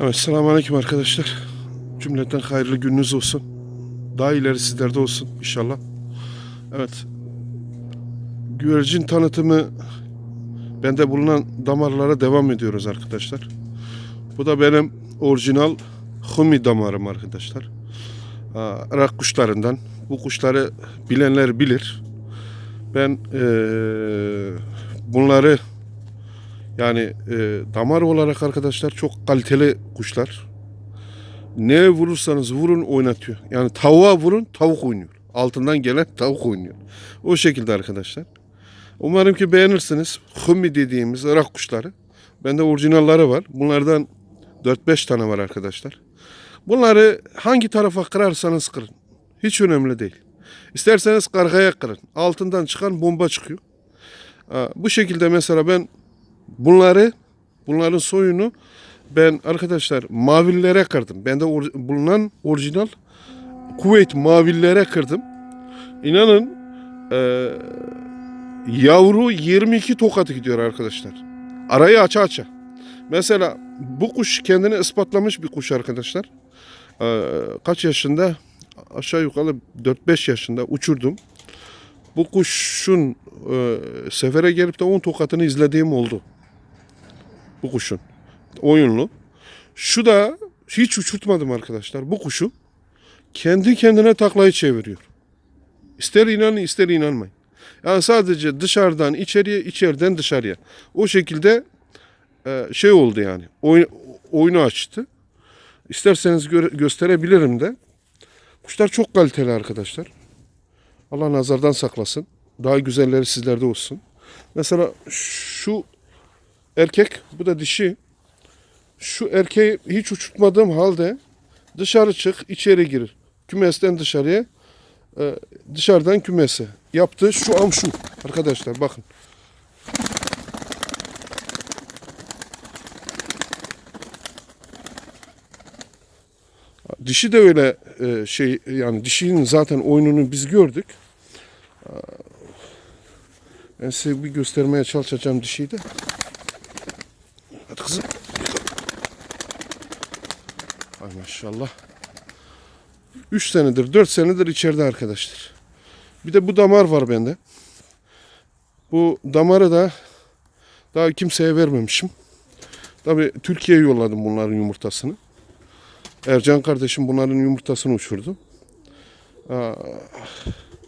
Evet, selamünaleyküm arkadaşlar. Cümleten hayırlı gününüz olsun. Daha ileri sizlerde olsun inşallah. Evet. Güvercin tanıtımı bende bulunan damarlara devam ediyoruz arkadaşlar. Bu da benim orijinal humi damarım arkadaşlar. Irak kuşlarından. Bu kuşları bilenler bilir. Ben eee, bunları yani e, damar olarak arkadaşlar çok kaliteli kuşlar. Neye vurursanız vurun oynatıyor. Yani tavuğa vurun tavuk oynuyor. Altından gelen tavuk oynuyor. O şekilde arkadaşlar. Umarım ki beğenirsiniz. Hummi dediğimiz Irak kuşları. Bende orijinalleri var. Bunlardan 4-5 tane var arkadaşlar. Bunları hangi tarafa kırarsanız kırın. Hiç önemli değil. İsterseniz kargaya kırın. Altından çıkan bomba çıkıyor. Bu şekilde mesela ben Bunları, bunların soyunu ben arkadaşlar mavillere kırdım. Bende or- bulunan orijinal Kuveyt mavillere kırdım. İnanın eee, yavru 22 tokat gidiyor arkadaşlar. Arayı aça aça. Mesela bu kuş kendini ispatlamış bir kuş arkadaşlar. Eee, kaç yaşında? Aşağı yukarı 4-5 yaşında uçurdum. Bu kuşun eee, sefere gelip de 10 tokatını izlediğim oldu bu kuşun. Oyunlu. Şu da hiç uçurtmadım arkadaşlar. Bu kuşu kendi kendine taklayı çeviriyor. İster inanın ister inanmayın. Yani sadece dışarıdan içeriye, içeriden dışarıya. O şekilde e, şey oldu yani. Oyun, oyunu açtı. İsterseniz göre- gösterebilirim de. Kuşlar çok kaliteli arkadaşlar. Allah nazardan saklasın. Daha güzelleri sizlerde olsun. Mesela şu erkek, bu da dişi. Şu erkeği hiç uçurtmadığım halde dışarı çık, içeri gir. Kümesten dışarıya, e, dışarıdan kümese. Yaptığı şu an şu. Arkadaşlar bakın. Dişi de öyle e, şey yani dişinin zaten oyununu biz gördük. Aa, Ben size bir göstermeye çalışacağım dişiyi de. Hadi kızım. Ay maşallah. 3 senedir, 4 senedir içeride arkadaşlar. Bir de bu damar var bende. Bu damarı da daha kimseye vermemişim. Tabi Türkiye'ye yolladım bunların yumurtasını. Ercan kardeşim bunların yumurtasını uçurdu.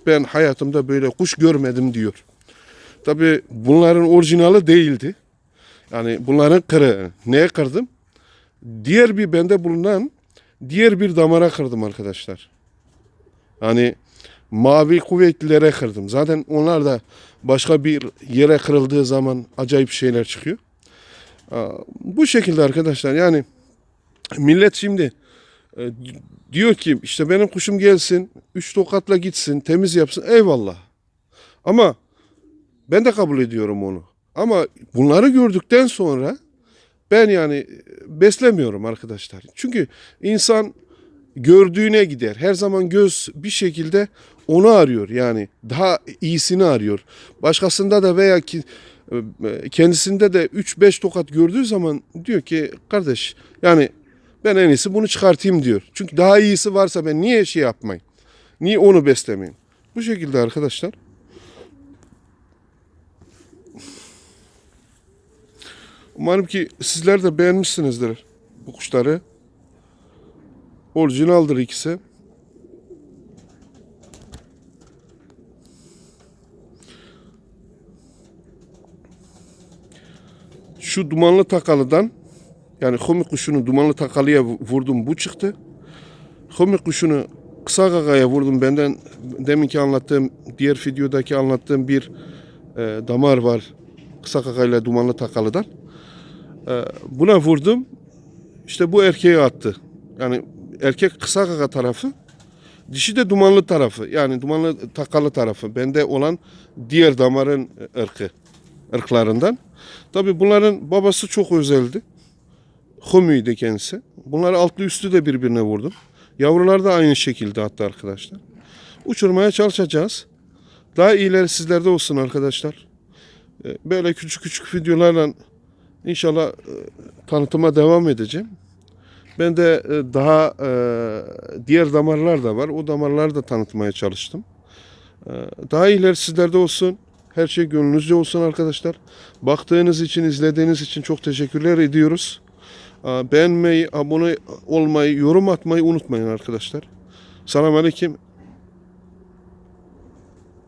Ben hayatımda böyle kuş görmedim diyor. Tabi bunların orijinali değildi. Yani bunların kırı. Neye kırdım? Diğer bir bende bulunan diğer bir damara kırdım arkadaşlar. Yani mavi kuvvetlilere kırdım. Zaten onlar da başka bir yere kırıldığı zaman acayip şeyler çıkıyor. Bu şekilde arkadaşlar yani millet şimdi e, diyor ki işte benim kuşum gelsin, üç tokatla gitsin, temiz yapsın. Eyvallah. Ama ben de kabul ediyorum onu. Ama bunları gördükten sonra ben yani beslemiyorum arkadaşlar. Çünkü insan gördüğüne gider. Her zaman göz bir şekilde onu arıyor. Yani daha iyisini arıyor. Başkasında da veya ki e, kendisinde de 3-5 tokat gördüğü zaman diyor ki kardeş yani ben en iyisi bunu çıkartayım diyor. Çünkü daha iyisi varsa ben niye şey yapmayayım? Niye onu beslemeyeyim? Bu şekilde arkadaşlar. Umarım ki sizler de beğenmişsinizdir bu kuşları. Orijinaldir ikisi. Şu dumanlı takalıdan yani homi kuşunu dumanlı takalıya vurdum bu çıktı. Homi kuşunu kısa gagaya vurdum benden deminki anlattığım diğer videodaki anlattığım bir e, damar var kısa kakayla dumanlı takalıdan. E, buna vurdum. İşte bu erkeğe attı. Yani erkek kısa kaka tarafı, dişi de dumanlı tarafı. Yani dumanlı takalı tarafı. Bende olan diğer damarın ırkı, ırklarından. Tabi bunların babası çok özeldi. Homi'ydi kendisi. Bunları altlı üstü de birbirine vurdum. Yavrular da aynı şekilde hatta arkadaşlar. Uçurmaya çalışacağız. Daha iyileri sizlerde olsun arkadaşlar. E, Böyle küçük küçük videolarla inşallah e, tanıtıma devam edeceğim. Ben de e, daha e, diğer damarlar da var. O damarları da tanıtmaya çalıştım. Daha iyiler sizlerde olsun. Her şey gönlünüzce olsun arkadaşlar. Baktığınız için, izlediğiniz için çok teşekkürler ediyoruz. Beğenmeyi, abone olmayı, yorum atmayı unutmayın arkadaşlar. Selamun Aleyküm.